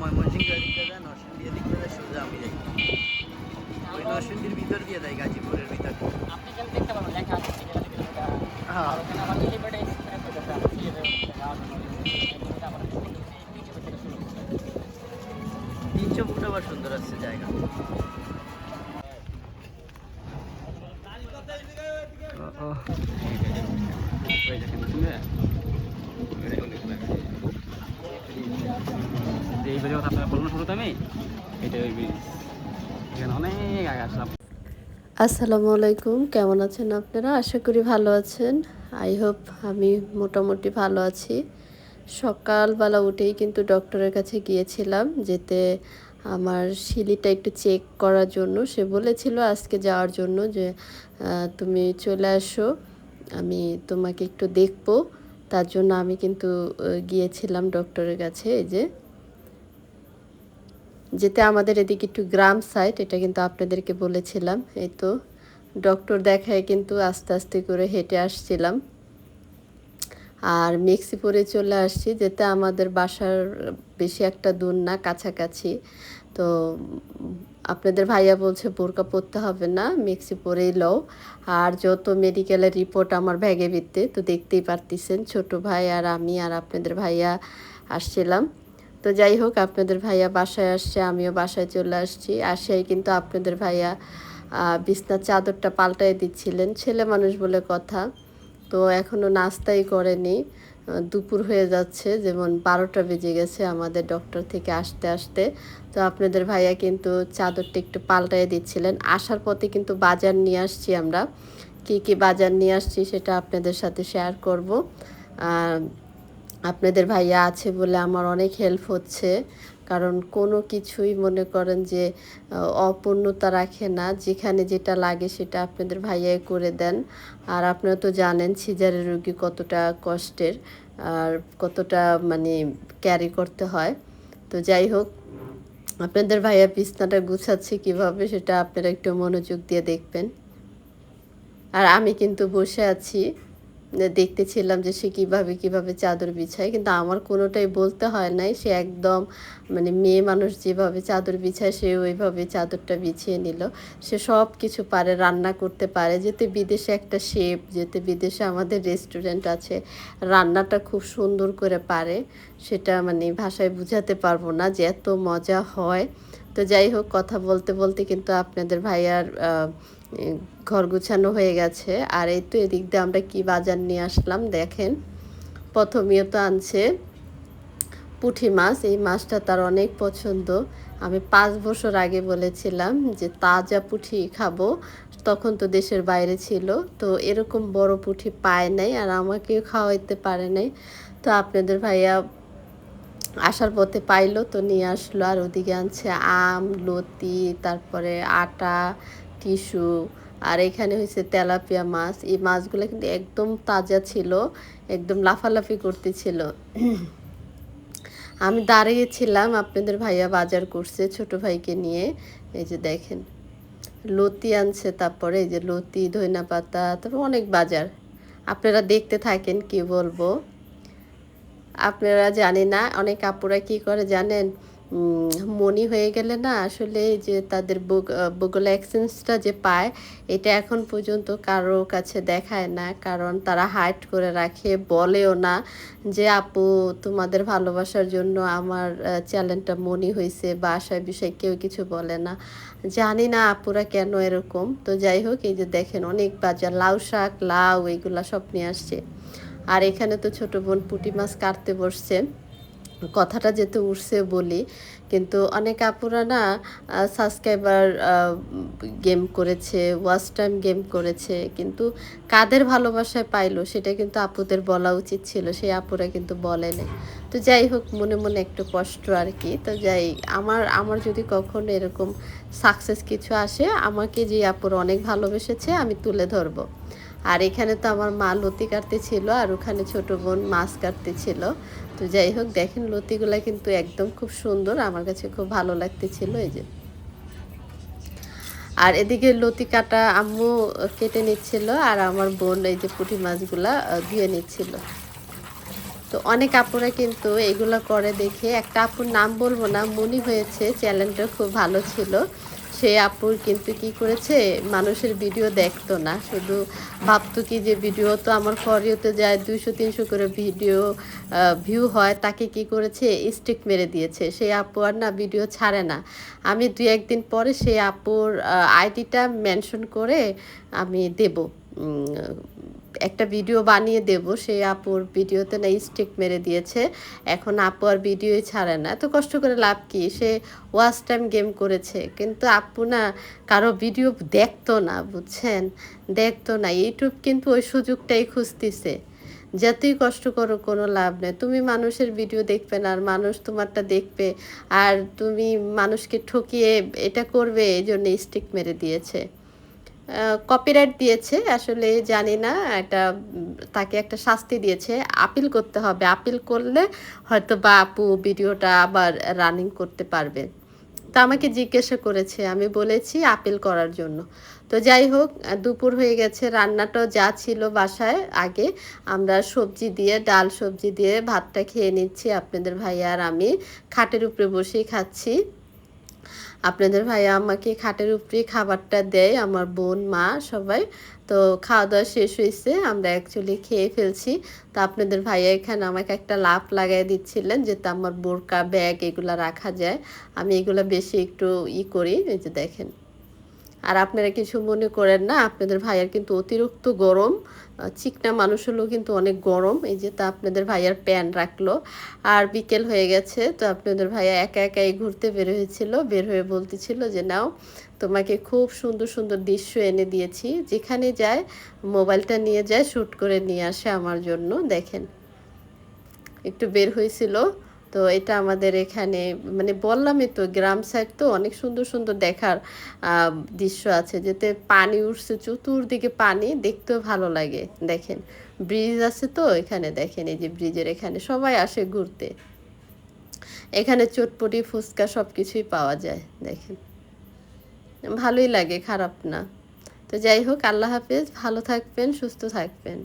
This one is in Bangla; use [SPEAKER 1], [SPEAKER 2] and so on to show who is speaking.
[SPEAKER 1] ময়মনসিংহ এদিক যায় নরসিংদী এদিক যায় সোজা আমি যাই ওই নরসিংদীর ভিতর দিয়ে যায় গাজীপুরের ভিতর
[SPEAKER 2] আপনি দেখতে পাবেন লেখা তিনশো
[SPEAKER 1] ফুট আবার সুন্দর আছে জায়গা
[SPEAKER 3] যে এই ভিডিও আপনারা বলুন শুরুতে আমি
[SPEAKER 4] আসসালামু আলাইকুম, কেমন আছেন আপনারা? আশা করি ভালো আছেন। আই হোপ আমি মোটামুটি ভালো আছি। সকালবেলা উঠেই কিন্তু ডক্টরের কাছে গিয়েছিলাম, যেতে আমার শিলিটা একটু চেক করার জন্য। সে বলেছিল আজকে যাওয়ার জন্য যে তুমি চলে আসো, আমি তোমাকে একটু দেখব। তার জন্য আমি কিন্তু গিয়েছিলাম ডক্টরের কাছে, এই যে। যেতে আমাদের এদিকে একটু গ্রাম সাইড এটা কিন্তু আপনাদেরকে বলেছিলাম। এই তো ডক্টর দেখায় কিন্তু আস্তে আস্তে করে হেঁটে আসছিলাম। আর মেক্সিপোরে চলে আসছি, যেতে আমাদের বাসার বেশি একটা দূর না, কাছাকাছি। তো আপনাদের ভাইয়া বলছে, বোরকা পরতে হবে না, মেক্সিপোরেই লও। আর যত মেডিকেলের রিপোর্ট আমার ব্যাগে বিতে তো দেখতেই পারতেছেন, ছোট ভাই আর আমি আর আপনাদের ভাইয়া আসছিলাম। তো যাই হোক, আপনাদের ভাইয়া বাসায় আসছে, আমিও বাসায় চলে আসছি। আসিয়াই কিন্তু আপনাদের ভাইয়া বিছনার চাদরটা পাল্টাই দিচ্ছিলেন। ছেলে মানুষ বলে কথা। তো এখনও নাস্তাই করেনি। দুপুর হয়ে যাচ্ছে, যেমন বারোটা বেজে গেছে আমাদের ডক্টর থেকে আসতে আসতে। তো আপনাদের ভাইয়া কিন্তু চাদরটা একটু পাল্টাই দিচ্ছিলেন। আসার পথে কিন্তু বাজার নিয়ে আসছি আমরা। কি কি বাজার নিয়ে আসছি সেটা আপনাদের সাথে শেয়ার করব। আর আপনাদের ভাইয়া আছে বলে আমার অনেক হেল্প হচ্ছে। কারণ কোনো কিছুই মনে করেন যে অপূর্ণতা রাখে না। যেখানে যেটা লাগে সেটা আপনাদের ভাইয়াই করে দেন। আর আপনারা তো জানেন সিজারের রোগী কতটা কষ্টের আর কতটা মানে ক্যারি করতে হয়। তো যাই হোক, আপনাদের ভাইয়া বিছনাটা গুছাচ্ছে কীভাবে সেটা আপনারা একটু মনোযোগ দিয়ে দেখবেন। আর আমি কিন্তু বসে আছি। দেখতেছিলাম যে সে কীভাবে কীভাবে চাদর বিছায়, কিন্তু আমার কোনোটাই বলতে হয় নাই। সে একদম মানে মেয়ে মানুষ যেভাবে চাদর বিছায়, সে ওইভাবে চাদরটা বিছিয়ে নিল। সে সব কিছু পারে, রান্না করতে পারে। যেতে বিদেশে একটা শেপ যেতে বিদেশে আমাদের রেস্টুরেন্ট আছে, রান্নাটা খুব সুন্দর করে পারে। সেটা মানে ভাষায় বুঝাতে পারব না যে এত মজা হয়। তো যাই হোক, কথা বলতে বলতে কিন্তু আপনাদের ভাইয়ার ঘর গুছানো হয়ে গেছে। আর এই তো এদিক দিয়ে আমরা কি বাজার নিয়ে আসলাম দেখেন। প্রথমেও তো আনছে পুঁটি মাছ। এই মাছটা তার অনেক পছন্দ। আমি পাঁচ বছর আগে বলেছিলাম যে তাজা পুঁটি খাব। তখন তো দেশের বাইরে ছিল। তো এরকম বড় পুঁটি পায় নাই আর আমাকেও খাওয়াইতে পারে নাই। তো আপনাদের ভাইয়া আসার পথে পাইলো, তো নিয়ে আসলো। আর ওদিকে আনছে আম, লতি, তারপরে আটা টিস্যু, আর এখানে হয়েছে তেলাপিয়া মাছ। এই মাছগুলো কিন্তু একদম তাজা ছিল, একদম লাফালাফি করতেছিল। আমি দাঁড়িয়েছিলাম আপনাদের ভাইয়া বাজার করছে ছোট ভাইকে নিয়ে। এই যে দেখেন, লতি আনছে তারপরে এই যে লতি, ধইনা পাতা, তারপর অনেক বাজার। আপনারা দেখতে থাকেন, কি বলব? আপনারা জানি না, অনেক আপুরা কি করে জানেন? মনি হয়ে গেলে না আসলে যে তাদের গুগল এক্সচেঞ্জটা যে পায়, এটা এখন পর্যন্ত কারও কাছে দেখায় না। কারণ তারা হাইট করে রাখে, বলেও না যে, আপু, তোমাদের ভালোবাসার জন্য আমার চ্যানেলটা মনি হয়েছে বা আশায় বিষয়ে কেউ কিছু বলে না। জানি না আপুরা কেন এরকম। তো যাই হোক, এই যে দেখেন অনেক বাজার, লাউ শাক, লাউ, এগুলা সব নিয়ে আসছে। আর এখানে তো ছোট বোন পুঁটি মাছ কাটতে বসছে। কথাটা যেহেতু উঠছে বলি, কিন্তু অনেক আপুরা না সাবস্ক্রাইবার গেম করেছে ওয়াচ টাইম গেম করেছে, কিন্তু কাদের ভালোবাসায় পাইলো সেটা কিন্তু আপুদের বলা উচিত ছিল, সেই আপুরা কিন্তু বলে বলেনি। তো যাই হোক, মনে মনে একটু কষ্ট আর কি তো যাই, আমার আমার যদি কখনো এরকম সাকসেস কিছু আসে, আমাকে যে আপুর অনেক ভালোবেসেছে আমি তুলে ধরবো। আর এখানে তো আমার মা লতি কাটতে ছিল আর ওখানে ছোট বোন মাছ কাটতে ছিল। তো যাই হোক, দেখেন লতিগুলা কিন্তু একদম খুব সুন্দর। আমার কাছে খুব ভালো লাগতেছিল এই যে। আর এদিকে লতি কাটা আম্মু কেটে নিচ্ছিল আর আমার বোন এই যে পুঁটি মাছগুলা ধুয়ে নিচ্ছিল। তো অনেক আপুরা কিন্তু এগুলো করে দেখে, একটা আপুর নাম বলব না, মনে হয়েছে চ্যানেলটা খুব ভালো ছিল। সে আপুর কিন্তু কি করেছে? মানুষের ভিডিও দেখতো না। শুধু ভাবতো কি যে ভিডিও তো আমার ফরিওতে যায়, দুইশো, তিনশো করে ভিডিও ভিউ হয়, তাকে কি করেছে? স্টিক মেরে দিয়েছে। সেই আপু আর না ভিডিও ছাড়ে না। আমি দুই, একদিন পরে সে আপুর আইডিটা মেনশন করে আমি দেব। একটা ভিডিও বানিয়ে দেব সেই আপুর ভিডিওতে না স্টিক মেরে দিয়েছে। এখন আপু আর ভিডিওই ছাড়ে না। এত কষ্ট করে লাভ কি? সে ওয়াচ টাইম গেম করেছে। কিন্তু আপু না কারও ভিডিও দেখতো না, বুঝছেন? দেখতো না। ইউটিউব কিন্তু ওই সুযোগটাই খুঁজতেছে। যতই কষ্ট করো কোনো লাভ নেই। তুমি মানুষের ভিডিও দেখবে না, আর মানুষ তোমারটা দেখবে। আর তুমি মানুষকে ঠকিয়ে এটা করবে, এই জন্য স্টিক মেরে দিয়েছে। কপিরাইট দিয়েছে, আসলে জানি না এটা তাকে একটা শাস্তি দিয়েছে আপিল করতে হবে। আপিল করলে হয়তো বা আপু ভিডিওটা আবার রানিং করতে পারবে। তা আমাকে জিজ্ঞাসা করেছে, আমি বলেছি আপিল করার জন্য। তো যাই হোক, দুপুর হয়ে গেছে, রান্নাটাও যা ছিল বাসায়, আগে আমরা সবজি দিয়ে, ডাল সবজি দিয়ে ভাতটা খেয়ে নিচ্ছি। আপনাদের ভাইয়া আর আমি খাটের উপরে বসেই খাচ্ছি। আপনাদের ভাইয়া আমাকে খাটের উপরে খাবারটা দেয়, আমার বোন, মা সবাই। তো খাওয়া দাওয়া শেষ হয়েছে, আমরা অ্যাকচুয়ালি খেয়ে ফেলছি। তো আপনাদের ভাইয়া এখানে আমাকে একটা লাভ লাগাই দিচ্ছিলেন যেতে আমার বোরকা, ব্যাগ এগুলো রাখা যায়। আমি এগুলো বেশি একটু ই করি, এই যে দেখেন। আর আপনারা কিছু মনে করেন না, আপনাদের ভাইয়ার কিন্তু অতিরিক্ত গরম। চিকনা মানুষ হলেও কিন্তু অনেক গরম। এই যে তা আপনাদের ভাইয়ার প্যান রাখল। আর বিকেল হয়ে গেছে, তো আপনাদের ভাইয়া একা একাই ঘুরতে বের হয়েছিল। বের হয়ে বলতেছিল যে, নাও, তোমাকে খুব সুন্দর সুন্দর দৃশ্য এনে দিয়েছি। যেখানে যায়, মোবাইলটা নিয়ে যায় শ্যুট করে নিয়ে আসে আমার জন্য। দেখেন, একটু বের হয়েছিল। তো এটা আমাদের এখানে মানে বললামই তো, গ্রাম সাইড তো অনেক সুন্দর সুন্দর দেখার দৃশ্য আছে। যেতে পানি উঠছে, চতুর্দিকে পানি, দেখতেও ভালো লাগে। দেখেন ব্রিজ আছে তো, এখানে দেখেন, এই যে ব্রিজের এখানে সবাই আসে ঘুরতে। এখানে চটপটি, ফুচকা সব কিছুই পাওয়া যায়, দেখেন। ভালোই লাগে, খারাপ না। তো যাই হোক, আল্লাহ হাফেজ, ভালো থাকবেন, সুস্থ থাকবেন।